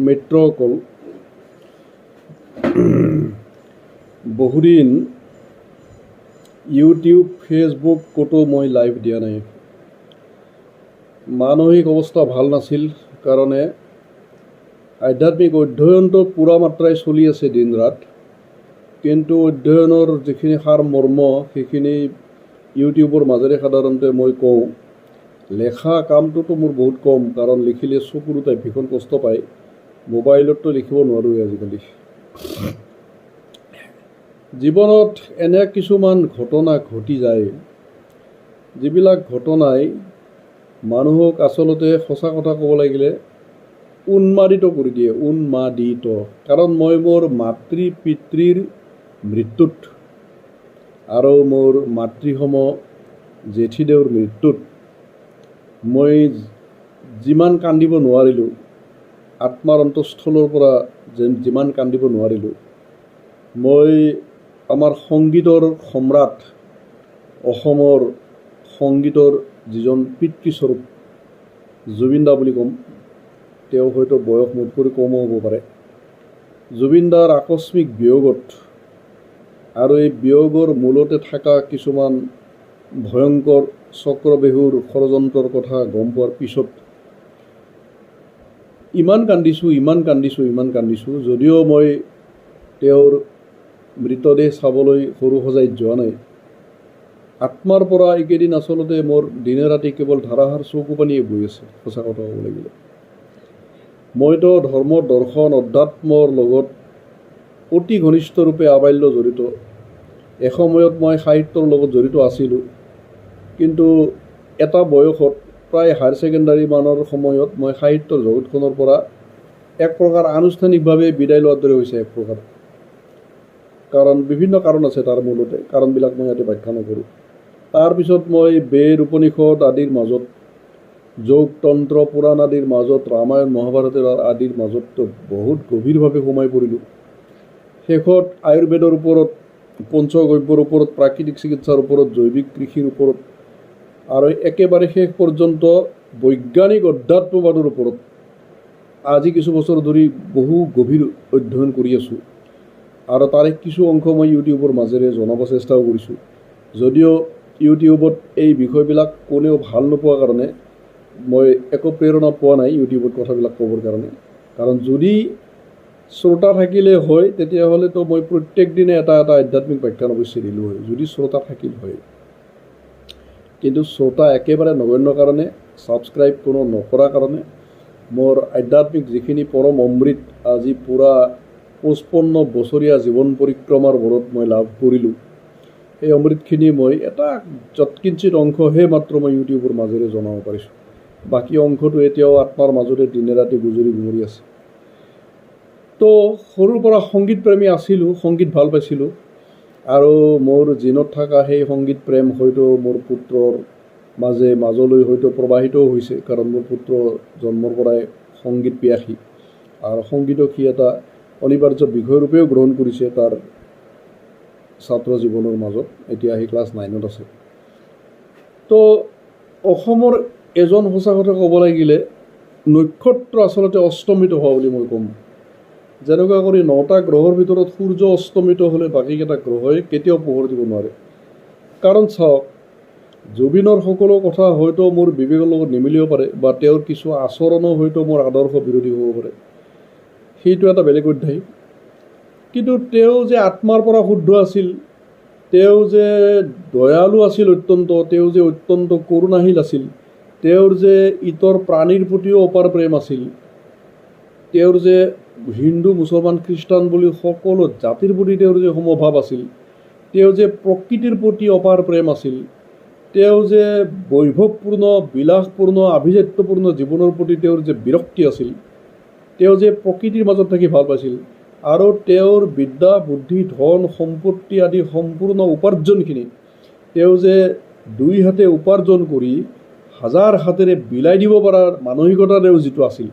মিত্ৰসকল বহুদিন YouTube Facebook ক'তো মই লাইভ দিয়া নাই। মানসিক অৱস্থা ভাল নাছিল কাৰণে আধ্যাত্মিক অধ্যয়নটো পূৰা মাত্ৰাই চলি আছে দিন ৰাত। কিন্তু অধ্যয়নৰ যিখিনি সাৰ মৰ্ম সেইখিনি ইউটিউবৰ মাজেৰে সাধাৰণতে মই কওঁ। লেখা কামটোতো মোৰ বহুত কম কাৰণ লিখিলে চকুৰ দুটাই ভীষণ কষ্ট পায়। মোবাইলততো লিখিব নোৱাৰোঁৱে আজিকালি। জীৱনত এনে কিছুমান ঘটনা ঘটি যায়, যিবিলাক ঘটনাই মানুহক আচলতে সঁচা কথা ক'ব লাগিলে উন্মাদিত কৰি দিয়ে, উন্মাদিত। কাৰণ মই মোৰ মাতৃ পিতৃৰ মৃত্যুত আৰু মোৰ মাতৃসম জেঠীদেউৰ মৃত্যুত মই যিমান কান্দিব নোৱাৰিলোঁ আত্মাৰ অন্তঃস্থলৰ পৰা যে যিমান কান্দিব নোৱাৰিলোঁ মই আমাৰ সংগীতৰ সম্ৰাট অসমৰ সংগীতৰ যিজন পিতৃস্বৰূপ জুবিন দা বুলি ক'ম। তেওঁ হয়তো বয়স মোতকৈ কমো হ'ব পাৰে। জুবিন দাৰ আকস্মিক বিয়োগত আৰু এই বিয়োগৰ মূলতে থকা কিছুমান ভয়ংকৰ চক্ৰবেহুৰ ষড়যন্ত্ৰৰ কথা গম পোৱাৰ পিছত ইমান কান্দিছোঁ ইমান কান্দিছোঁ ইমান কান্দিছোঁ যদিও মই তেওঁৰ মৃতদেহ চাবলৈ সৰু সজাইত যোৱা নাই। আত্মাৰ পৰা এইকেইদিন আচলতে মোৰ দিনে ৰাতি কেৱল ধাৰাসাৰ চকু পানীয়ে বৈ আছে সঁচা কথা ক'ব লাগিলে। মইতো ধৰ্ম দৰ্শন অধ্যাত্মৰ লগত অতি ঘনিষ্ঠৰূপে আবাল্য জড়িত। এসময়ত মই সাহিত্যৰ লগত জড়িত আছিলোঁ। কিন্তু এটা বয়সত প্ৰায় হায়াৰ ছেকেণ্ডাৰী মানৰ সময়ত মই সাহিত্যৰ জগতখনৰ পৰা এক প্ৰকাৰ আনুষ্ঠানিকভাৱে বিদায় লোৱাৰ দৰে হৈছে এক প্ৰকাৰ। কাৰণ বিভিন্ন কাৰণ আছে তাৰ মূলতে, কাৰণবিলাক মই ইয়াতে ব্যাখ্যা নকৰোঁ। তাৰপিছত মই বেদ, উপনিষদ আদিৰ মাজত যোগ তন্ত্ৰ পুৰাণ আদিৰ মাজত, ৰামায়ণ, মহাভাৰতৰ আদিৰ মাজতো বহুত গভীৰভাৱে সোমাই পৰিলোঁ। শেষত আয়ুৰ্বেদৰ ওপৰত, পঞ্চগব্যৰ ওপৰত, প্ৰাকৃতিক চিকিৎসাৰ ওপৰত, জৈৱিক কৃষিৰ ওপৰত আৰু একেবাৰে শেষ পৰ্যন্ত বৈজ্ঞানিক অধ্যাত্মবাদৰ ওপৰত আজি কিছু বছৰ ধৰি বহু গভীৰ অধ্যয়ন কৰি আছোঁ। আৰু তাৰে কিছু অংশ মই ইউটিউবৰ মাজেৰে জনাব চেষ্টাও কৰিছোঁ। যদিও ইউটিউবত এই বিষয়বিলাক কোনেও ভালো নোপোৱা কাৰণে মই একো প্ৰেৰণা পোৱা নাই ইউটিউবত কথাবিলাক ক'বৰ কাৰণে। কাৰণ যদি শ্ৰোতা থাকিলে হয়, তেতিয়াহ'লেতো মই প্ৰত্যেক দিনে এটা এটা আধ্যাত্মিক ব্যাখ্যান অৱশ্যে দিলোঁ হয়। যদি শ্ৰোতা থাকিল হয়। কিন্তু শ্ৰোতা একেবাৰে নগণ্য কাৰণে ছাবস্ক্ৰাইব কোনো নকৰা কাৰণে মোৰ আধ্যাত্মিক যিখিনি পৰম অমৃত আজি পূৰা পঁচপন্ন বছৰীয়া জীৱন পৰিক্ৰমাৰ বৰত মই লাভ কৰিলোঁ। সেই অমৃতখিনি মই এটা যৎকিঞ্চিত অংশহে মাত্ৰ মই ইউটিউবৰ মাজেৰে জনাব পাৰিছোঁ। বাকী অংশটো এতিয়াও আত্মাৰ মাজতে দিনে ৰাতি গুজৰি গুমৰি আছে। তো সৰুৰ পৰা সংগীত প্ৰেমী আছিলোঁ সংগীত ভাল পাইছিলোঁ। আৰু মোৰ জিনত থকা সেই সংগীত প্ৰেম হয়তো মোৰ পুত্ৰৰ মাজে মাজলৈ হয়তো প্ৰবাহিতও হৈছে কাৰণ মোৰ পুত্ৰ জন্মৰ পৰাই সংগীত পিয়াসী। আৰু সংগীতক সি এটা অনিবাৰ্য বিষয়ৰূপেও গ্ৰহণ কৰিছে তাৰ ছাত্ৰ জীৱনৰ মাজত। এতিয়া সি ক্লাছ নাইনত আছে। তো অসমৰ এজন সঁচা কথা ক'ব লাগিলে নক্ষত্ৰ আচলতে অস্তমিত হোৱা বুলি মই ক'ম। যেনেকুৱা কৰি নটা গ্ৰহৰ ভিতৰত সূৰ্য অস্তমিত হ'লে বাকীকেইটা গ্ৰহই কেতিয়াও পোহৰ দিব নোৱাৰে। কাৰণ চাওক জুবিনৰ সকলো কথা হয়তো মোৰ বিবেকৰ লগত নিমিলিব পাৰে বা তেওঁৰ কিছু আচৰণো হয়তো মোৰ আদৰ্শ বিৰোধী হ'ব পাৰে। সেইটো এটা বেলেগ অধ্যায়। কিন্তু তেওঁ যে আত্মাৰ পৰা শুদ্ধ আছিল তেওঁ যে দয়ালু আছিল অত্যন্ত তেওঁ যে অত্যন্ত কৰুণাশীল আছিল তেওঁৰ যে ইতৰ প্ৰাণীৰ প্ৰতিও অপাৰ প্ৰেম আছিল তেওঁৰ যে হিন্দু মুছলমান খ্ৰীষ্টান বুলি সকলো জাতিৰ প্ৰতি তেওঁৰ যে সমভাৱ আছিল তেওঁ যে প্ৰকৃতিৰ প্ৰতি অপাৰ প্ৰেম আছিল তেওঁ যে বৈভৱপূৰ্ণ বিলাসপূৰ্ণ আভিজাত্যপূৰ্ণ জীৱনৰ প্ৰতি তেওঁৰ যে বিৰক্তি আছিল তেওঁ যে প্ৰকৃতিৰ মাজত থাকি ভাল পাইছিল আৰু তেওঁৰ বিদ্যা বুদ্ধি ধন সম্পত্তি আদি সম্পূৰ্ণ উপাৰ্জনখিনি তেওঁ যে দুই হাতে উপাৰ্জন কৰি হাজাৰ হাতেৰে বিলাই দিব পৰাৰ মানসিকতা তেওঁৰ যিটো আছিল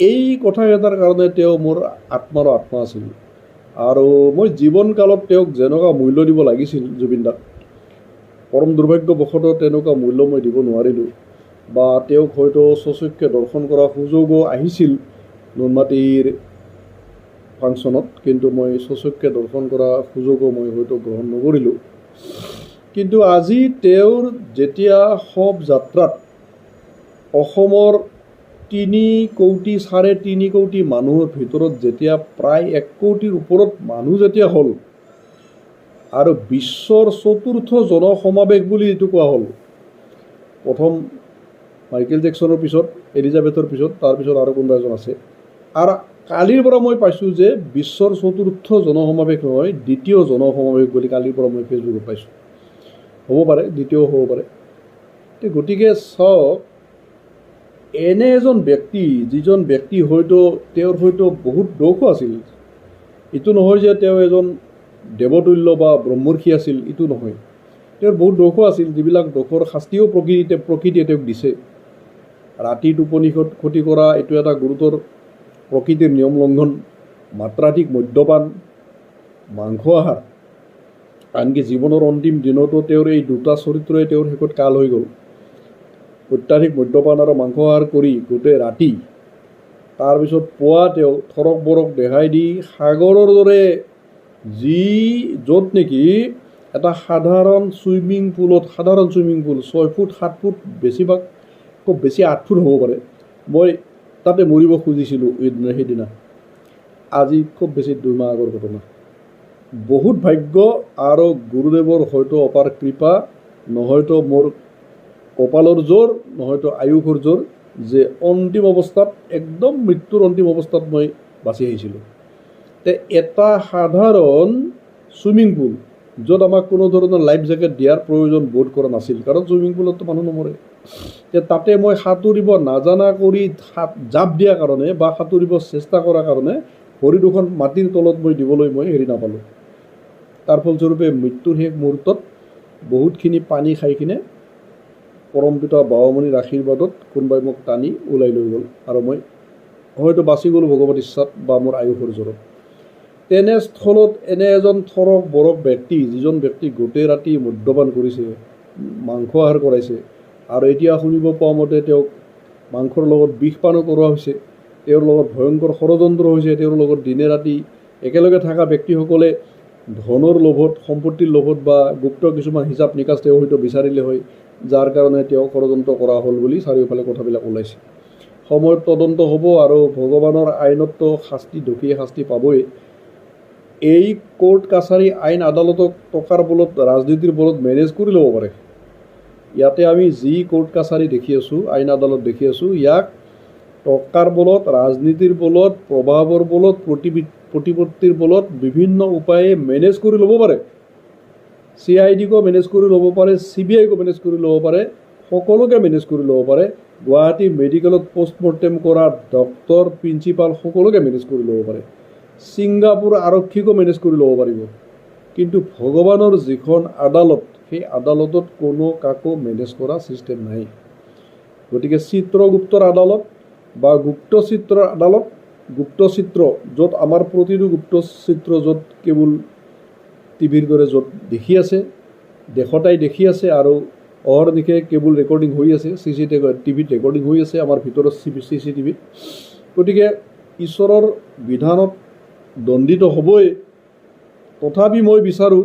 এই কথাকেইটাৰ কাৰণে তেওঁ মোৰ আত্মাৰো আত্মা আছিল। আৰু মই জীৱনকালত তেওঁক যেনেকুৱা মূল্য দিব লাগিছিল জুবিন দাক পৰম দুৰ্ভাগ্যবশতঃ তেনেকুৱা মূল্য মই দিব নোৱাৰিলোঁ। বা তেওঁক হয়তো স্বচক্ষে দৰ্শন কৰা সুযোগো আহিছিল নুনমাটিৰ ফাংচনত কিন্তু মই স্বচক্ষে দৰ্শন কৰা সুযোগো মই হয়তো গ্ৰহণ নকৰিলোঁ। কিন্তু আজি তেওঁৰ যেতিয়া শৱ যাত্ৰাত অসমৰ তিনি কৌটি চাৰে তিনি কৌটি মানুহৰ ভিতৰত যেতিয়া প্ৰায় এক কৌটিৰ ওপৰত মানুহ যেতিয়া হ'ল আৰু বিশ্বৰ চতুৰ্থ জনসমাৱেশ বুলি যিটো কোৱা হ'ল, প্ৰথম মাইকেল জেকচনৰ পিছত, এলিজাবেথৰ পিছত তাৰপিছত আৰু কোনোবা এজন আছে। আৰু কালিৰ পৰা মই পাইছোঁ যে বিশ্বৰ চতুৰ্থ জনসমাৱেশ নহয়, দ্বিতীয় জনসমাৱেশ বুলি কালিৰ পৰা মই ফেচবুকত পাইছোঁ। হ'ব পাৰে দ্বিতীয় হ'ব পাৰে। গতিকে চাওক এনে এজন ব্যক্তি যিজন ব্যক্তি হয়তো তেওঁৰ হয়তো বহুত দোষো আছিল। এইটো নহয় যে তেওঁ এজন দেৱতুল্য বা ব্ৰহ্মৰ্ষি আছিল এইটো নহয়। তেওঁৰ বহুত দোষো আছিল যিবিলাক দোষৰ শাস্তিও প্ৰকৃতিয়ে প্ৰকৃতিয়ে তেওঁক দিছে। ৰাতি টোপনি ক্ষতি কৰা এইটো এটা গুৰুতৰ প্ৰকৃতিৰ নিয়ম লংঘন মাত্ৰাধিক মদ্যপান মাংস আহাৰ। আনকি জীৱনৰ অন্তিম দিনতো তেওঁৰ এই দুটা চৰিত্ৰই তেওঁৰ শেষত কাল হৈ গ'ল। অত্যাধিক মদ্যপান আৰু মাংস আহাৰ কৰি গোটেই ৰাতি। তাৰপিছত পুৱা তেওঁ থৰক বৰক দেখাই দি সাগৰৰ দৰে যি য'ত নেকি এটা সাধাৰণ চুইমিং পুলত সাধাৰণ চুইমিং পুল ছয় ফুট সাত ফুট বেছিভাগ খুব বেছি আঠ ফুট হ'ব পাৰে। মই তাতে মৰিব খুজিছিলোঁ সেইদিনা সেইদিনা। আজি খুব বেছি দুইমাহ আগৰ ঘটনা। বহুত ভাগ্য আৰু গুৰুদেৱৰ হয়তো অপাৰ কৃপা নহয়তো মোৰ কপালৰ জোৰ নহয়তো আয়ুসৰ জোৰ যে অন্তিম অৱস্থাত, একদম মৃত্যুৰ অন্তিম অৱস্থাত মই বাচি আহিছিলোঁ। তে এটা সাধাৰণ চুইমিং পুল, য'ত আমাক কোনো ধৰণৰ লাইফ জেকেট দিয়াৰ প্ৰয়োজন বোধ কৰা নাছিল, কাৰণ চুইমিং পুলততো মানুহ নমৰে। তে তাতে মই সাঁতুৰিব নাজানা কৰি সাত- জাপ দিয়াৰ কাৰণে বা সাঁতুৰিব চেষ্টা কৰাৰ কাৰণে ভৰি দুখন মাটিৰ তলত মই দিবলৈ মই হেৰি নাপালোঁ। তাৰ ফলস্বৰূপে মৃত্যুৰ শেষ মুহূৰ্তত বহুতখিনি পানী খাই কিনে পৰম পিতা বাবামণিৰ আশীৰ্বাদত কোনোবাই মোক টানি ওলাই লৈ গ'ল আৰু মই হয়তো বাচি গ'লোঁ ভগৱত ইচ্ছাত বা মোৰ আয়ুসৰ জোৰত তেনেস্থলত এনে এজন থৰক বৰক ব্যক্তি যিজন ব্যক্তি গোটেই ৰাতি মদ্যপান কৰিছে মাংস আহাৰ কৰাইছে আৰু এতিয়া শুনিব পোৱা মতে তেওঁক মাংসৰ লগত বিষ পানো কৰোৱা হৈছে তেওঁৰ লগত ভয়ংকৰ ষড়যন্ত্ৰ হৈছে তেওঁৰ লগত দিনে ৰাতি একেলগে থকা ব্যক্তিসকলে ধনৰ লোভত সম্পত্তিৰ লোভত বা গুপ্ত কিছুমান হিচাপ নিকাচ তেওঁ হয়তো বিচাৰিলে হয় যাৰ কাৰণে তেওঁক ষড়যন্ত্ৰ কৰা হ'ল বুলি চাৰিওফালে কথাবিলাক ওলাইছে। সময়ত তদন্ত হ'ব আৰু ভগৱানৰ আইনততো শাস্তি দোষীয়ে শাস্তি পাবই। এই কোৰ্ট কাছাৰী আইন আদালতক টকাৰ বলত ৰাজনীতিৰ বলত মেনেজ কৰি ল'ব পাৰে। ইয়াতে আমি যি কোৰ্ট কাছাৰী দেখি আছোঁ আইন আদালত দেখি আছোঁ ইয়াক টকাৰ বলত ৰাজনীতিৰ বলত প্ৰভাৱৰ বলত প্ৰতিপত্তিৰ বলত বিভিন্ন উপায়ে মেনেজ কৰি ল'ব পাৰে। চি আই ডিকো মেনেজ কৰি ল'ব পাৰে চি বি আইকো মেনেজ কৰি ল'ব পাৰে সকলোকে মেনেজ কৰি ল'ব পাৰে গুৱাহাটী মেডিকেলত পষ্টমৰ্টেম কৰা ডক্তৰ প্ৰিন্সিপাল সকলোকে মেনেজ কৰি ল'ব পাৰে। ছিংগাপুৰ আৰক্ষীকো মেনেজ কৰি ল'ব পাৰিব। কিন্তু ভগৱানৰ যিখন আদালত সেই আদালতত কোনো কাকো মেনেজ কৰা ছিষ্টেম নাই। গতিকে চিত্ৰগুপ্তৰ আদালত বা গুপ্ত চিত্ৰৰ আদালত গুপ্ত চিত্ৰ য'ত আমাৰ প্ৰতিটো গুপ্ত চিত্ৰ য'ত কেৱল টিভিৰ দৰে য'ত দেখি আছে, দেশতাই দেখি আছে আৰু অহৰ্নিশে কেবল ৰেকৰ্ডিং হৈ আছে চি চি টিভিত ৰেকৰ্ডিং হৈ আছে, আমাৰ ভিতৰত চি চি চি টিভিত গতিকে ঈশ্বৰৰ বিধানত দণ্ডিত হ'বই। তথাপি মই বিচাৰোঁ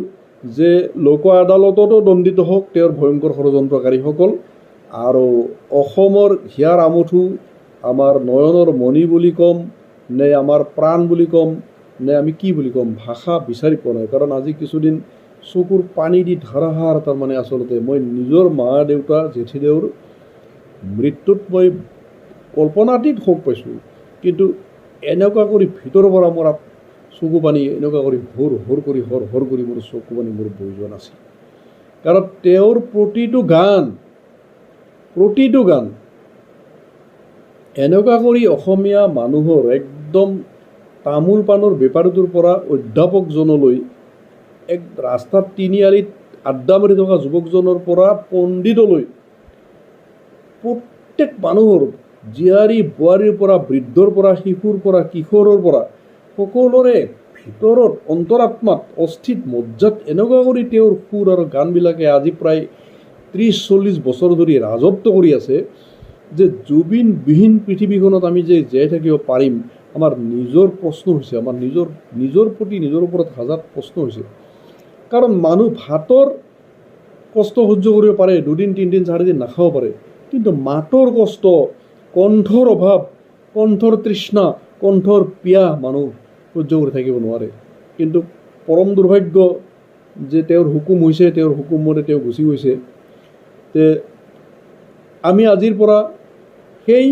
যে লোক আদালততো দণ্ডিত হওক, তেওঁৰ ভয়ংকৰ ষড়যন্ত্ৰকাৰীসকল আৰু অসমৰ হিয়াৰ আমঠু আমাৰ নয়নৰ মণি বুলি ক'ম নে আমাৰ প্ৰাণ বুলি ক'ম নে আমি কি বুলি ক'ম? ভাষা বিচাৰি পোৱা নাই। কাৰণ আজি কিছুদিন চকুৰ পানী দি ধাৰাসাৰ তাৰমানে আচলতে মই নিজৰ মা দেউতা জেঠীদেউৰ মৃত্যুত মই কল্পনাতীত শোক পাইছোঁ। কিন্তু এনেকুৱা কৰি ভিতৰৰ পৰা মোৰ চকু পানী এনেকুৱা কৰি হোৰ হোৰ কৰি হৰ হৰ কৰি মোৰ চকু পানী মোৰ বৈ যোৱা নাছিল কাৰণ তেওঁৰ প্ৰতিটো গান প্ৰতিটো গান এনেকুৱা কৰি অসমীয়া মানুহৰ একদম তামোল পাণৰ বেপাৰীটোৰ পৰা অধ্যাপকজনলৈ এক ৰাস্তাত তিনিআলিত আড্ডা মাৰি থকা যুৱকজনৰ পৰা পণ্ডিতলৈ প্ৰত্যেক মানুহৰ জীয়াৰী বোৱাৰীৰ পৰা, বৃদ্ধৰ পৰা, শিশুৰ পৰা, কিশোৰৰ পৰা, সকলোৰে ভিতৰত অন্তৰাত্মাত অস্থিত মজ্জাত এনেকুৱা কৰি তেওঁৰ সুৰ আৰু গানবিলাকে আজি প্ৰায় ত্ৰিছ চল্লিছ বছৰ ধৰি ৰাজত্ব কৰি আছে যে জুবিনবিহীন পৃথিৱীখনত আমি যে জীয়াই থাকিব পাৰিম আমাৰ নিজৰ প্ৰশ্ন হৈছে, আমাৰ নিজৰ নিজৰ প্ৰতি, নিজৰ ওপৰত হাজাৰ প্ৰশ্ন হৈছে। কাৰণ মানুহ ভাতৰ কষ্ট সহ্য কৰিব পাৰে, দুদিন, তিনিদিন, চাৰিদিন নাখাব পাৰে। কিন্তু মাতৰ কষ্ট, কণ্ঠৰ অভাৱ, কণ্ঠৰ তৃষ্ণা, কণ্ঠৰ পিয়াহ মানুহ সহ্য কৰি থাকিব নোৱাৰে। কিন্তু পৰম দুৰ্ভাগ্য যে তেওঁৰ হুকুম হৈছে, তেওঁৰ হুকুম মতে তেওঁ গুচি গৈছে, তে আমি আজিৰ পৰা সেই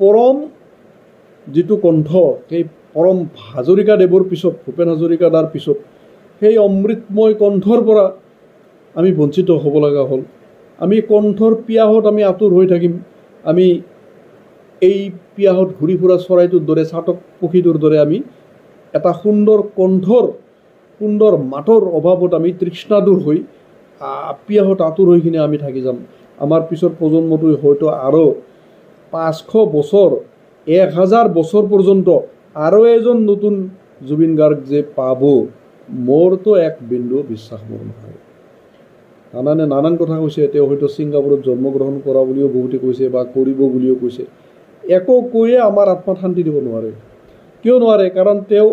পৰম যিটো কণ্ঠ সেই পৰম হাজৰিকাদেৱৰ পিছত ভূপেন হাজৰিকা দাৰ পিছত সেই অমৃতময় কণ্ঠৰ পৰা আমি বঞ্চিত হ'ব লগা হ'ল। আমি কণ্ঠৰ পিয়াহত আমি আঁতৰ হৈ থাকিম। আমি এই পিয়াহত ঘূৰি ফুৰা চৰাইটোৰ দৰে চাতক পক্ষীটোৰ দৰে আমি এটা সুন্দৰ কণ্ঠৰ সুন্দৰ মাতৰ অভাৱত আমি তৃষ্ণাদূৰ হৈ পিয়াহত আঁতৰ হৈ কিনে আমি থাকি যাম। আমাৰ পিছৰ প্ৰজন্মটোৱে হয়তো আৰু পাঁচশ বছৰ এক হাজাৰ বছৰ পৰ্যন্ত আৰু এজন নতুন জুবিন গাৰ্গ যে পাব মোৰতো এক বিন্দু বিশ্বাস মোৰ নহয় নানানে নানান কথা কৈছে, তেওঁ হয়তো ছিংগাপুৰত জন্মগ্ৰহণ কৰা বুলিও বহুতে কৈছে বা কৰিব বুলিও কৈছে। একো কৈয়ে আমাৰ আত্মাত শান্তি দিব নোৱাৰে। কিয় নোৱাৰে? কাৰণ তেওঁ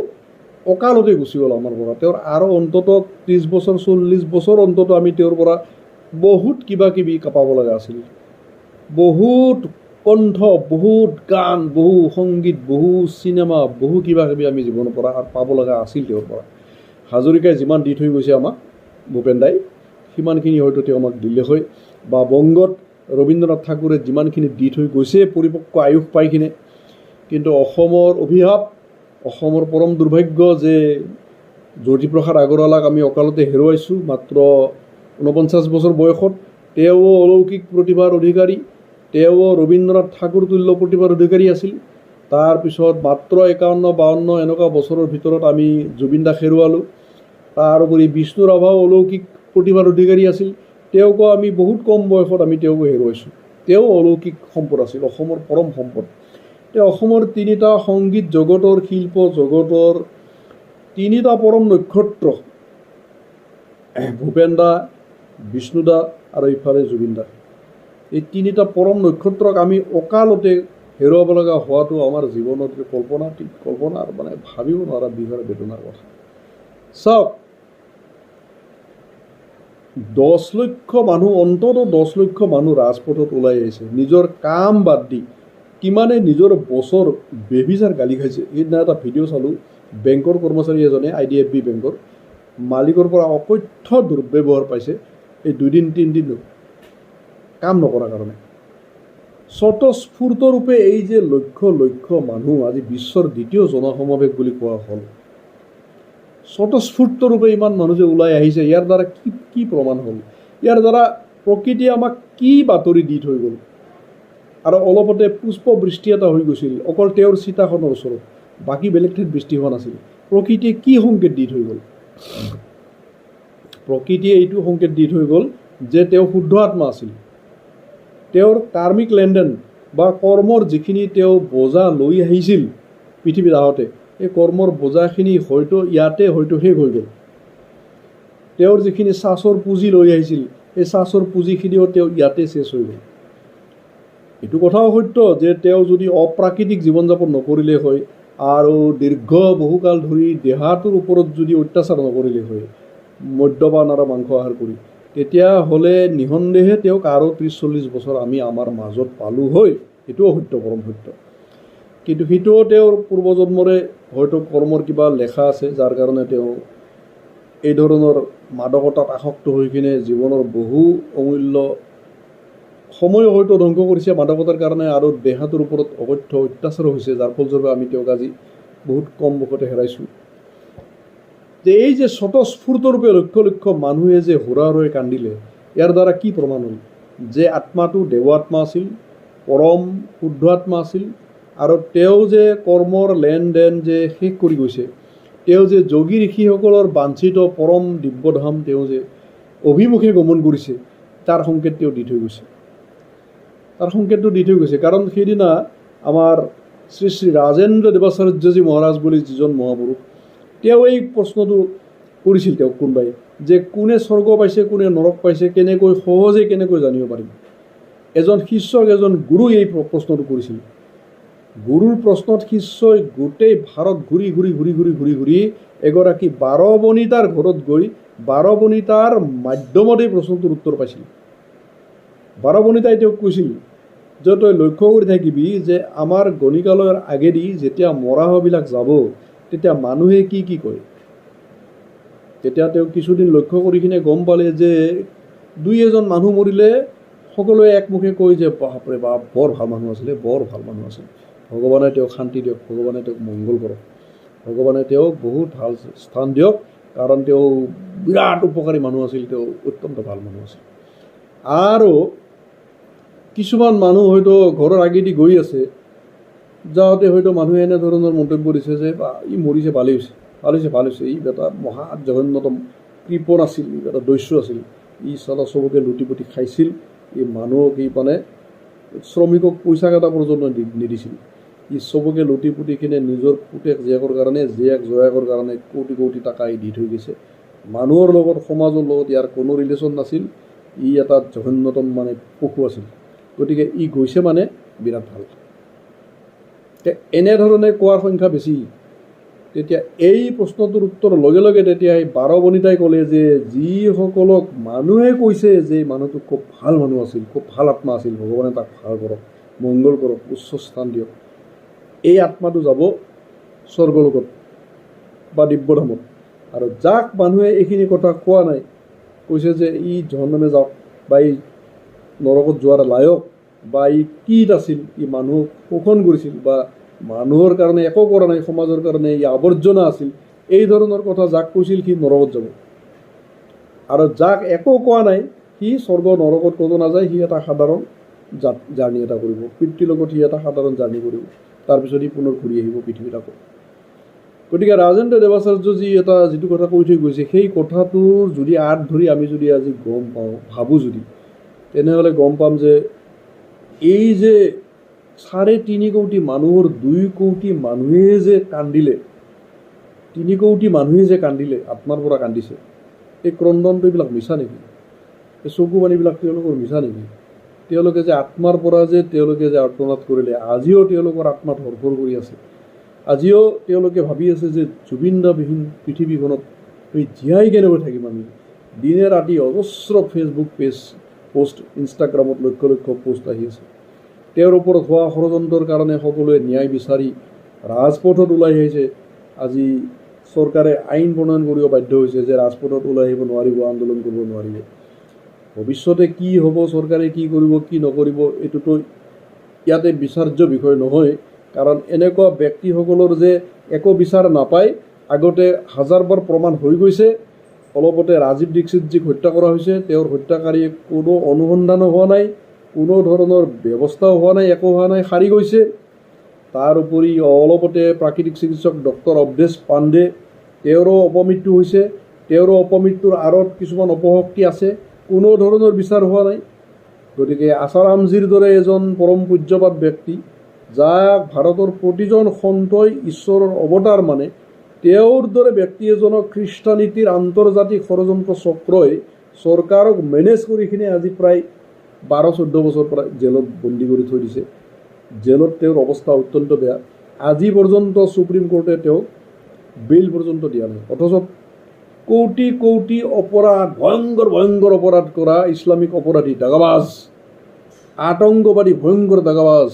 অকালতে গুচি গ'ল আমাৰ পৰা। তেওঁৰ আৰু অন্তত ত্ৰিছ বছৰ চল্লিছ বছৰ অন্তত আমি তেওঁৰ পৰা বহুত কিবা কিবি পাব লগা আছিল। বহুত কণ্ঠ বহুত গান বহু সংগীত বহু চিনেমা বহু কিবা কিবি আমি জীৱনৰ পৰা আৰু পাব লগা আছিল তেওঁৰ পৰা। হাজৰিকাই যিমান দি থৈ গৈছে আমাক ভূপেন দাই সিমানখিনি হয়তো তেওঁ আমাক দিলে হয়। বা বংগত ৰবীন্দ্ৰনাথ ঠাকুৰে যিমানখিনি দি থৈ গৈছে পৰিপক্ক আয়ুস পাই কিনে। কিন্তু অসমৰ অভিশাপ অসমৰ পৰম দুৰ্ভাগ্য যে জ্যোতিপ্ৰসাদ আগৰৱালাক আমি অকালতে হেৰুৱাইছোঁ মাত্ৰ ঊনপঞ্চাছ বছৰ বয়সত তেওঁ অলৌকিক প্ৰতিভাৰ অধিকাৰী। তেওঁ ৰবীন্দ্ৰনাথ ঠাকুৰ তুল্য প্ৰতিভাৰ অধিকাৰী আছিল। তাৰপিছত মাত্ৰ একাৱন্ন বাৱন্ন এনেকুৱা বছৰৰ ভিতৰত আমি জুবিন দাক হেৰুৱালোঁ। তাৰোপৰি বিষ্ণু ৰাভাও অলৌকিক প্ৰতিভাৰ অধিকাৰী আছিল। তেওঁকো আমি বহুত কম বয়সত আমি তেওঁকো হেৰুৱাইছোঁ। তেওঁ অলৌকিক সম্পদ আছিল অসমৰ পৰম সম্পদ। তেওঁ অসমৰ তিনিটা সংগীত জগতৰ শিল্প জগতৰ তিনিটা পৰম নক্ষত্ৰ। ভূপেন দা বিষ্ণু দা আৰু ইফালে জুবিন দা। এই তিনিটা পৰম নক্ষত্ৰক আমি অকালতে হেৰুৱাব লগা হোৱাটো আমাৰ জীৱনত কল্পনা কল্পনাৰ মানে ভাবিব নোৱাৰা বিষয়ৰ বেদনাৰ কথা। চাওক দহ লক্ষ মানুহ অন্তত দহ লক্ষ মানুহ ৰাজপথত ওলাই আহিছে। নিজৰ কাম বাদ দি কিমানে নিজৰ বছৰ বেবিচাৰ গালি খাইছে। সেইদিনা এটা ভিডিঅ' চালোঁ বেংকৰ কৰ্মচাৰী এজনে আই ডি এফ বি বেংকৰ মালিকৰ পৰা অকথ্য দুৰ্ব্যৱহাৰ পাইছে। এই দুদিন তিনিদিন কাম নকৰাৰ কাৰণে। স্বতঃস্ফূৰ্তৰূপে এই যে লক্ষ লক্ষ মানুহ আজি বিশ্বৰ দ্বিতীয় জনসমাৱেশ বুলি কোৱা হ'ল, স্বতঃস্ফূৰ্তৰূপে ইমান মানুহ যে ওলাই আহিছে, ইয়াৰ দ্বাৰা কি কি প্ৰমাণ হ'ল? ইয়াৰ দ্বাৰা প্ৰকৃতিয়ে আমাক কি বাতৰি দি থৈ গ'ল? আৰু অলপতে পুষ্পবৃষ্টি এটা হৈ গৈছিল, অকল তেওঁৰ চিতাখনৰ ওচৰত, বাকী বেলেগ ঠাইত বৃষ্টি হোৱা নাছিল। প্ৰকৃতিয়ে কি সংকেত দি থৈ গ'ল? প্ৰকৃতিয়ে এইটো সংকেত দি থৈ গ'ল যে তেওঁ শুদ্ধ আত্মা আছিল। তেওঁৰ কাৰ্মিক লেনদেন বা কৰ্মৰ যিখিনি তেওঁ বোজা লৈ আহিছিল পৃথিৱীত আহোঁতে এই কৰ্মৰ বোজাখিনি হয়তো ইয়াতে হয়তো শেষ হৈ গ'ল। তেওঁৰ যিখিনি চাচৰ পুঁজি লৈ আহিছিল সেই চাচৰ পুঁজিখিনিও তেওঁ ইয়াতে শেষ হৈ গ'ল। এইটো কথাও সত্য যে তেওঁ যদি অপ্ৰাকৃতিক জীৱন যাপন নকৰিলে হয় আৰু দীৰ্ঘ বহুকাল ধৰি দেহাটোৰ ওপৰত যদি অত্যাচাৰ নকৰিলে হয় মদ্যপান আৰু মাংস আহাৰ কৰি তেতিয়াহ'লে নিঃসন্দেহে তেওঁক আৰু ত্ৰিছ চল্লিছ বছৰ আমি আমাৰ মাজত পালোঁ হয়। সেইটোও সত্য পৰম সত্য। কিন্তু সেইটোও তেওঁৰ পূৰ্বজন্মৰে হয়তো কৰ্মৰ কিবা লেখা আছে যাৰ কাৰণে তেওঁ এই ধৰণৰ মাদকতাত আসক্ত হৈ কিনে জীৱনৰ বহু অমূল্য সময় হয়তো ধ্বংস কৰিছে মাদকতাৰ কাৰণে আৰু দেহাটোৰ ওপৰত অকথ্য অত্যাচাৰ হৈছে যাৰ ফলস্বৰূপে আমি তেওঁক আজি বহুত কম বয়সতে হেৰাইছোঁ। যে এই যে স্বতঃস্ফূৰ্তৰূপে লক্ষ লক্ষ মানুহে যে হুৰা হুৰাই কান্দিলে, ইয়াৰ দ্বাৰা কি প্ৰমাণ হ'ল? যে আত্মাটো দেৱ আত্মা আছিল, পৰম শুদ্ধ আত্মা আছিল, আৰু তেওঁ যে কৰ্মৰ লেনদেন যে শেষ কৰি গৈছে, তেওঁ যে যোগী ঋষিসকলৰ বাঞ্ছিত পৰম দিব্যধাম তেওঁ যে অভিমুখে গমন কৰিছে, তাৰ সংকেত তেওঁ দি থৈ গৈছে। তাৰ সংকেতটো দি থৈ গৈছে, কাৰণ সেইদিনা আমাৰ শ্ৰী শ্ৰী ৰাজেন্দ্ৰ দেৱাচাৰ্যজী মহাৰাজ বুলি যিজন মহাপুৰুষ তেওঁ এই প্ৰশ্নটো কৰিছিল তেওঁক কোনোবাই, যে কোনে স্বৰ্গ পাইছে, কোনে নৰক পাইছে, কেনেকৈ, সহজে কেনেকৈ জানিব পাৰিম এজন শিষ্যক, এজন গুৰুই এই প্ৰশ্নটো কৰিছিল। গুৰুৰ প্ৰশ্নত শিষ্যই গোটেই ভাৰত ঘূৰি ঘূৰি ঘূৰি ঘূৰি ঘূৰি ঘূৰি এগৰাকী বাৰ বনিতাৰ ঘৰত গৈ বাৰ বনিতাৰ মাধ্যমতেই প্ৰশ্নটোৰ উত্তৰ পাইছিল। বাৰ বনিতাই তেওঁক কৈছিল যে তই লক্ষ্য কৰি থাকিবি যে আমাৰ গণিকালয়ৰ আগেদি যেতিয়া মৰাহবিলাক যাব তেতিয়া মানুহে কি কি কয় তেতিয়া তেওঁ কিছুদিন লক্ষ্য কৰি কিনে গম পালে যে দুই এজন মানুহ মৰিলে, সকলোৱে একমুখে কয় যে, বাপৰে বাপ, বৰ ভালো মানুহ আছিলে, বৰ ভালো মানুহ আছিল। ভগৱানে তেওঁক শান্তি দিয়ক, ভগৱানে তেওঁক মংগল কৰক। ভগৱানে তেওঁক বহুত ভালো স্থান দিয়ক, কাৰণ তেওঁ বিৰাট উপকাৰী মানুহ আছিল, তেওঁ অত্যন্ত ভালো মানুহ আছিল। আৰু কিছুমান মানুহ হয়তো ঘৰৰ আগেদি গৈ আছে যাওঁতে হয়তো মানুহে এনেধৰণৰ মন্তব্য দিছে যে, বা, ই মৰিছে ভালেই হৈছে। ভালো হৈছে ভালো হৈছে। ই এটা মহা জঘন্যতম কৃপণ আছিল, ই এটা দস্যু আছিল। ই চালা চবকে লুটি পুটি খাইছিল। ই মানুহক ই মানে শ্ৰমিকক পইচা কেইটা পৰ্যন্ত নিদিছিল। ই চবকে লুটি পুটি কিনে নিজৰ পুতেক জীয়েকৰ কাৰণে, জীয়েক জয়াকৰ কাৰণে কোটি কোটি টকা ই দি থৈ গৈছে। মানুহৰ লগত, সমাজৰ লগত ইয়াৰ কোনো ৰিলেশ্যন নাছিল। ই এটা জঘন্যতম মানে পশু আছিল। গতিকে ই গৈছে মানে বিৰাট ভালো। তে এনেধৰণে কোৱাৰ সংখ্যা বেছি। তেতিয়া এই প্ৰশ্নটোৰ উত্তৰৰ লগে লগে তেতিয়া এই বাৰ বনিতাই ক'লে যে যিসকলক মানুহে কৈছে যে মানুহটো খুব ভাল মানুহ আছিল খুব ভাল আত্মা আছিল ভগৱানে তাক ভাল কৰক মংগল কৰক উচ্চ স্থান দিয়ক এই আত্মাটো যাব স্বৰ্গলোকত বা দিব্যধামত। আৰু যাক মানুহে এইখিনি কথা কোৱা নাই কৈছে যে ই জহন্নামে যাওক বা ই নৰকত যোৱাৰ লায়ক বা ই কীট আছিল ই মানুহক শোষণ কৰিছিল বা মানুহৰ কাৰণে একো কৰা নাই সমাজৰ কাৰণে ই আৱৰ্জনা আছিল এই ধৰণৰ কথা যাক কৈছিল সি নৰকত যাব। আৰু যাক একো কোৱা নাই সি স্বৰ্গ নৰকত ক'তো নাযায় সি এটা সাধাৰণ জাৰ্ণি এটা কৰিব। পিতৃৰ লগত সি এটা সাধাৰণ জাৰ্ণি কৰিব। তাৰপিছত সি পুনৰ ঘূৰি আহিব পৃথিৱীত আকৌ। গতিকে ৰাজেন্দ্ৰ দেৱাচাৰ্যজী এটা যিটো কথা কৈ থৈ গৈছে সেই কথাটোৰ যদি আঁত ধৰি আমি যদি আজি গম পাওঁ ভাবোঁ যদি তেনেহ'লে গম পাম যে এই যে চাৰে তিনি কোটি মানুহৰ দুই কোটি মানুহে যে কান্দিলে, তিনি কোটি মানুহে যে কান্দিলে আত্মাৰ পৰা কান্দিছে। এই ক্ৰন্দনটো এইবিলাক মিছা নেকি? এই চকু পানীবিলাক তেওঁলোকৰ মিছা নেকি? তেওঁলোকে যে আত্মাৰ পৰা যে তেওঁলোকে যে আৰ্তনাদ কৰিলে, আজিও তেওঁলোকৰ আত্মা ধৰফৰ কৰি আছে। আজিও তেওঁলোকে ভাবি আছে যে জুবিন দাবিহীন পৃথিৱীখনত আমি জীয়াই কেনেকৈ থাকিম আমি? দিনে ৰাতি অজস্ৰ ফেচবুক পেজ পোষ্ট ইনষ্টাগ্ৰামত লক্ষ লক্ষ পোষ্ট আহি আছে। তেওঁৰ ওপৰত হোৱা ষড়যন্ত্ৰৰ কাৰণে সকলোৱে ন্যায় বিচাৰি ৰাজপথত ওলাই আহিছে। আজি চৰকাৰে আইন প্ৰণয়ন কৰিব বাধ্য হৈছে যে ৰাজপথত ওলাই আহিব নোৱাৰিব, আন্দোলন কৰিব নোৱাৰিব। ভৱিষ্যতে কি হ'ব, চৰকাৰে কি কৰিব, কি নকৰিব, এইটোতো ইয়াতে বিচাৰ্য বিষয় নহয়। কাৰণ এনেকুৱা ব্যক্তিসকলৰ যে একো বিচাৰ নাপায়, আগতে হাজাৰবাৰ প্ৰমাণ হৈ গৈছে। অলপতে ৰাজীৱ দীক্ষিতজীক হত্যা কৰা হৈছে, তেওঁৰ হত্যাকাৰীয়ে কোনো অনুসন্ধানো হোৱা নাই, কোনো ধৰণৰ ব্যৱস্থাও হোৱা নাই, একো হোৱা নাই, সাৰি গৈছে। তাৰ উপৰি অলপতে প্ৰাকৃতিক চিকিৎসক ডক্টৰ অৱধেশ পাণ্ডে, তেওঁৰো অপমৃত্যু হৈছে, তেওঁৰো অপমৃত্যুৰ আঁৰত কিছুমান অপশক্তি আছে, কোনো ধৰণৰ বিচাৰ হোৱা নাই। গতিকে আচাৰামজীৰ দৰে এজন পৰম পূজ্যপাত ব্যক্তি, যাক ভাৰতৰ প্ৰতিজন সন্তই ঈশ্বৰৰ অৱতাৰ মানে তেওঁৰ দৰে ব্যক্তি এজনক খ্ৰীষ্টানীতিৰ আন্তৰ্জাতিক ষড়যন্ত্ৰ চক্ৰই চৰকাৰক মেনেজ কৰি কিনে আজি প্ৰায় বাৰ, চৈধ্য বছৰ পৰা জেলত বন্দী কৰি থৈ দিছে। জেলত তেওঁৰ অৱস্থা অত্যন্ত বেয়া। আজি পৰ্যন্ত সুপ্ৰিম কোৰ্টে তেওঁক বেইল পৰ্যন্ত দিয়া নাই। অথচ কোটি কোটি অপৰাধ, ভয়ংকৰ ভয়ংকৰ অপৰাধ কৰা ইছলামিক অপৰাধী দাগাবাজ, আতংকবাদী, ভয়ংকৰ দাগাবাজ,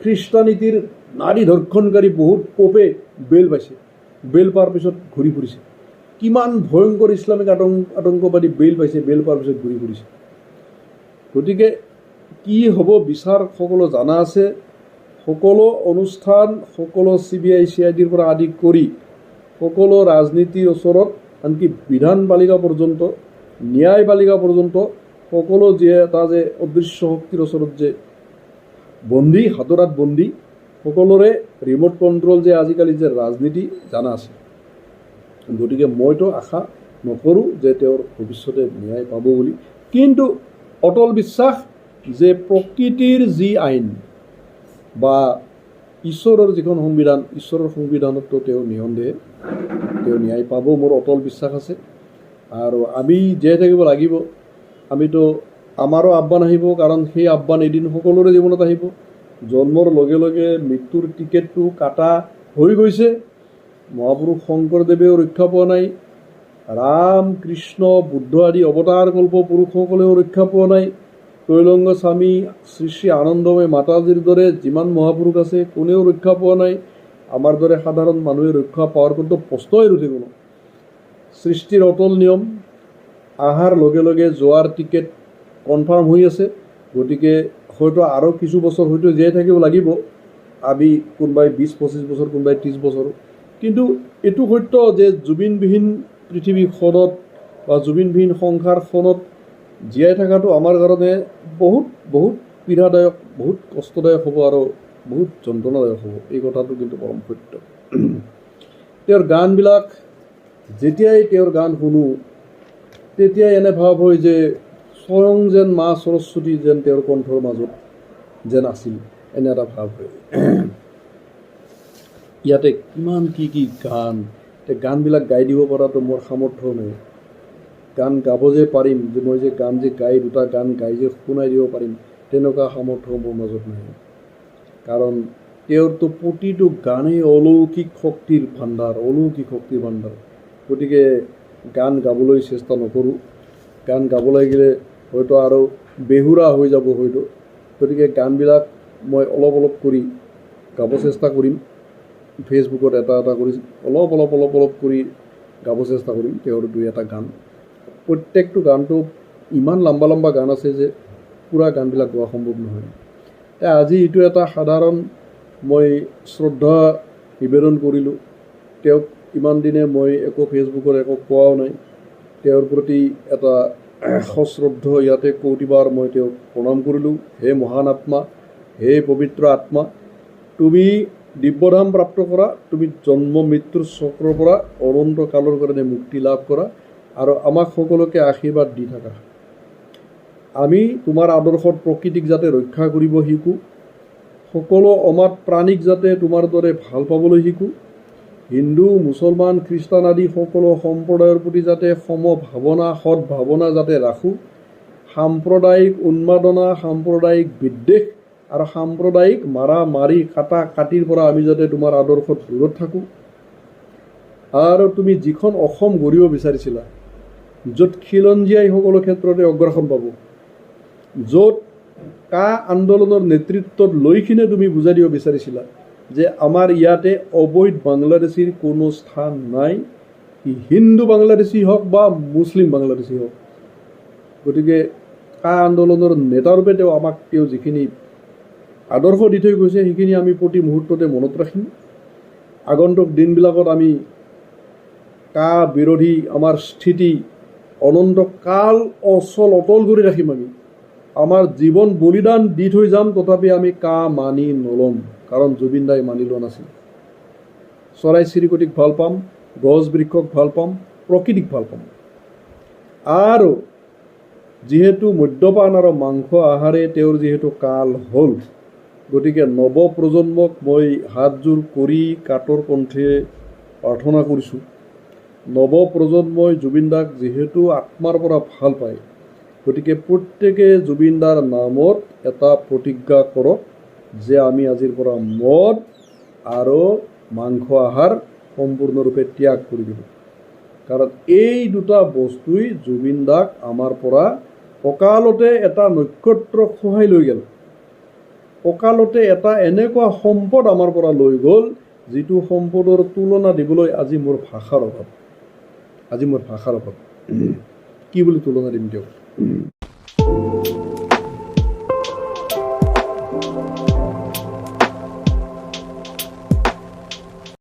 খ্ৰীষ্টানীতিৰ নাৰী ধৰ্ষণকাৰী বহুত পোপে বেল পাইছে। বেল পোৱাৰ পিছত ঘূৰি ফুৰিছে। কিমান ভয়ংকৰ ইছলামিক আতংক আতংকবাদী বেল পাইছে, বেল পোৱাৰ পিছত ঘূৰি ফুৰিছে। গতিকে কি হ'ব বিচাৰ সকলো জনা আছে। সকলো অনুষ্ঠান সকলো C B I, C I ডিৰ পৰা আদি কৰি সকলো ৰাজনীতিৰ ওচৰত আনকি বিধান পালিকা পৰ্যন্ত, ন্যায় পালিকা পৰ্যন্ত সকলো যে এটা যে অদৃশ্য শক্তিৰ ওচৰত যে বন্দী, হাতোৰাত বন্দী সকলোৰে ৰিম'ট কণ্ট্ৰল যে আজিকালি যে ৰাজনীতি জানা আছে। গতিকে মইতো আশা নকৰোঁ যে তেওঁৰ ভৱিষ্যতে ন্যায় পাব বুলি। কিন্তু অটল বিশ্বাস যে প্ৰকৃতিৰ যি আইন বা ঈশ্বৰৰ যিখন সংবিধান, ঈশ্বৰৰ সংবিধানতো তেওঁ নিয়ন্দেহে, তেওঁ ন্যায় পাব মোৰ অটল বিশ্বাস আছে। আৰু আমি জীয়াই থাকিব লাগিব। আমিতো আমাৰো আহ্বান আহিব কাৰণ সেই আহ্বান এদিন সকলোৰে জীৱনত আহিব। জন্মৰ লগে লগে মৃত্যুৰ টিকেটটো কাটা হৈ গৈছে। মহাপুৰুষ শংকৰদেৱেও ৰক্ষা পোৱা নাই। ৰাম কৃষ্ণ বুদ্ধ আদি অৱতাৰ কল্প পুৰুষসকলেও ৰক্ষা পোৱা নাই। ত্ৰৈলংগ স্বামী শ্ৰী শ্ৰী আনন্দময় মাতাজীৰ দৰে যিমান মহাপুৰুষ আছে, কোনেও ৰক্ষা পোৱা নাই। আমাৰ দৰে সাধাৰণ মানুহে ৰক্ষা পোৱাৰ কিন্তু প্ৰশ্নই নুঠে কোনো। সৃষ্টিৰ অটল নিয়ম অহাৰ লগে লগে যোৱাৰ টিকেট কনফাৰ্ম হৈ আছে। গতিকে হয়তো আৰু কিছু বছৰ হয়তো জীয়াই থাকিব লাগিব। আমি কোনোবাই বিছ পঁচিছ বছৰ কোনোবাই ত্ৰিছ বছৰ। কিন্তু এইটো সত্য যে জুবিনবিহীন পৃথিৱীখনত বা জুবিনবিহীন সংসাৰখনত জীয়াই থকাটো আমাৰ কাৰণে বহুত বহুত পীড়াদায়ক বহুত কষ্টদায়ক হ'ব আৰু বহুত যন্ত্ৰণাদায়ক হ'ব। এই কথাটো কিন্তু পৰম সত্য। তেওঁৰ গানবিলাক যেতিয়াই তেওঁৰ গান শুনো তেতিয়াই এনে ভাৱ হয় যে স্বয়ং যেন মা সৰস্বতী যেন তেওঁৰ কণ্ঠৰ মাজত যেন আছিল এনে এটা ভাৱ হয়। ইয়াতে কিমান কি কি গান এতিয়া গানবিলাক গাই দিব পৰাটো মোৰ সামৰ্থ্য নাই। গান গাব যে পাৰিম যে মই যে গান যে গাই দুটা গান গাই যে শুনাই দিব পাৰিম তেনেকুৱা সামৰ্থ্য মোৰ মাজত নাই। কাৰণ তেওঁৰতো প্ৰতিটো গানেই অলৌকিক শক্তিৰ ভাণ্ডাৰ অলৌকিক শক্তিৰ ভাণ্ডাৰ। গতিকে গান গাবলৈ চেষ্টা নকৰোঁ। গান গাব লাগিলে হয়তো আৰু বেহুৰা হৈ যাব হয়তো। গতিকে গানবিলাক মই অলপ অলপ কৰি গাব চেষ্টা কৰিম। ফেচবুকত এটা এটা কৰি অলপ অলপ অলপ অলপ কৰি গাব চেষ্টা কৰিম তেওঁৰ দুই এটা গান। প্ৰত্যেকটো গানটো ইমান লম্বা লম্বা গান আছে যে পূৰা গানবিলাক গোৱা সম্ভৱ নহয়। আজি এইটো এটা সাধাৰণ মই শ্ৰদ্ধা নিবেদন কৰিলোঁ। তেওঁক ইমান দিনে মই একো ফেচবুকত একো কোৱাও নাই। তেওঁৰ প্ৰতি এটা সশ্ৰদ্ধ ইয়াতে কৌটিবাৰ মই তেওঁক প্ৰণাম কৰিলোঁ। হে মহান আত্মা, হে পবিত্ৰ আত্মা, তুমি দিব্যধাম প্ৰাপ্ত কৰা, তুমি জন্ম মৃত্যুৰ চক্ৰৰ পৰা অনন্ত কালৰ কাৰণে মুক্তি লাভ কৰা আৰু আমাক সকলোকে আশীৰ্বাদ দি থাকা। আমি তোমাৰ আদৰ্শত প্ৰকৃতিক যাতে ৰক্ষা কৰিব শিকোঁ, সকলো অমাত প্ৰাণীক যাতে তোমাৰ দৰে ভালো পাবলৈ শিকোঁ হিন্দু, মুছলমান, খ্ৰীষ্টান আদি সকলো সম্প্ৰদায়ৰ প্ৰতি যাতে সম ভাৱনা, সৎ ভাৱনা যাতে ৰাখোঁ, সাম্প্ৰদায়িক উন্মাদনা, সাম্প্ৰদায়িক বিদ্বেষ আৰু সাম্প্ৰদায়িক মাৰা মাৰি কাটা কাটিৰ পৰা আমি যাতে তোমাৰ আদৰ্শত দূৰত থাকোঁ। আৰু তুমি যিখন অসম গঢ়িব বিচাৰিছিলা, য'ত খিলঞ্জীয়াই সকলো ক্ষেত্ৰতে অগ্ৰাসন পাব, য'ত কা আন্দোলনৰ নেতৃত্বত লৈ কিনে তুমি বুজাই দিব বিচাৰিছিলা যে আমাৰ ইয়াতে অবৈধ বাংলাদেশীৰ কোনো স্থান নাই হিন্দু বাংলাদেশী হওক বা মুছলিম বাংলাদেশী হওক গতিকে কা আন্দোলনৰ নেতাৰূপে তেওঁ আমাক তেওঁ যিখিনি আদৰ্শ দি থৈ গৈছে, সেইখিনি আমি প্ৰতি মুহূৰ্ততে মনত ৰাখিম। আগন্তুক দিনবিলাকত আমি কা বিৰোধী আমাৰ স্থিতি অনন্ত কাল অচল অটল কৰি ৰাখিম আমি। আমাৰ জীৱন বলিদান দি থৈ যাম, তথাপি আমি কা মানি নল'ম। কাৰণ জুবিন দাই মানি লোৱা নাছিল চৰাই চিৰিকটিক ভালো পাম, গছ বৃক্ষক ভালো পাম, প্ৰকৃতিক ভালো পাম। আৰু যিহেতু মদ্যপান আৰু মাংস আহাৰে তেওঁৰ যিহেতু কাল হ'ল, গতিকে নৱ প্ৰজন্মক মই হাতযোৰ কৰি কাটৰ কণ্ঠে প্ৰাৰ্থনা কৰিছোঁ। নৱ প্ৰজন্মই জুবিন দাক যিহেতু আত্মাৰ পৰা ভালো পায়, গতিকে প্ৰত্যেকে জুবিন দাৰ নামত এটা প্ৰতিজ্ঞা কৰক। যে আমি আজিৰ পৰা মদ আৰু মাংস আহাৰ সম্পূৰ্ণৰূপে ত্যাগ কৰি দিলোঁ কাৰণ এই দুটা বস্তুই জুবিন দাক আমাৰ পৰা অকালতে এটা নক্ষত্ৰ সহায় লৈ গ'ল। অকালতে এটা এনেকুৱা সম্পদ আমাৰ পৰা লৈ গ'ল যিটো সম্পদৰ তুলনা দিবলৈ আজি মোৰ ভাষাৰ অভাৱ। আজি মোৰ ভাষাৰ অভাৱ। কি বুলি তুলনা দিম তেওঁক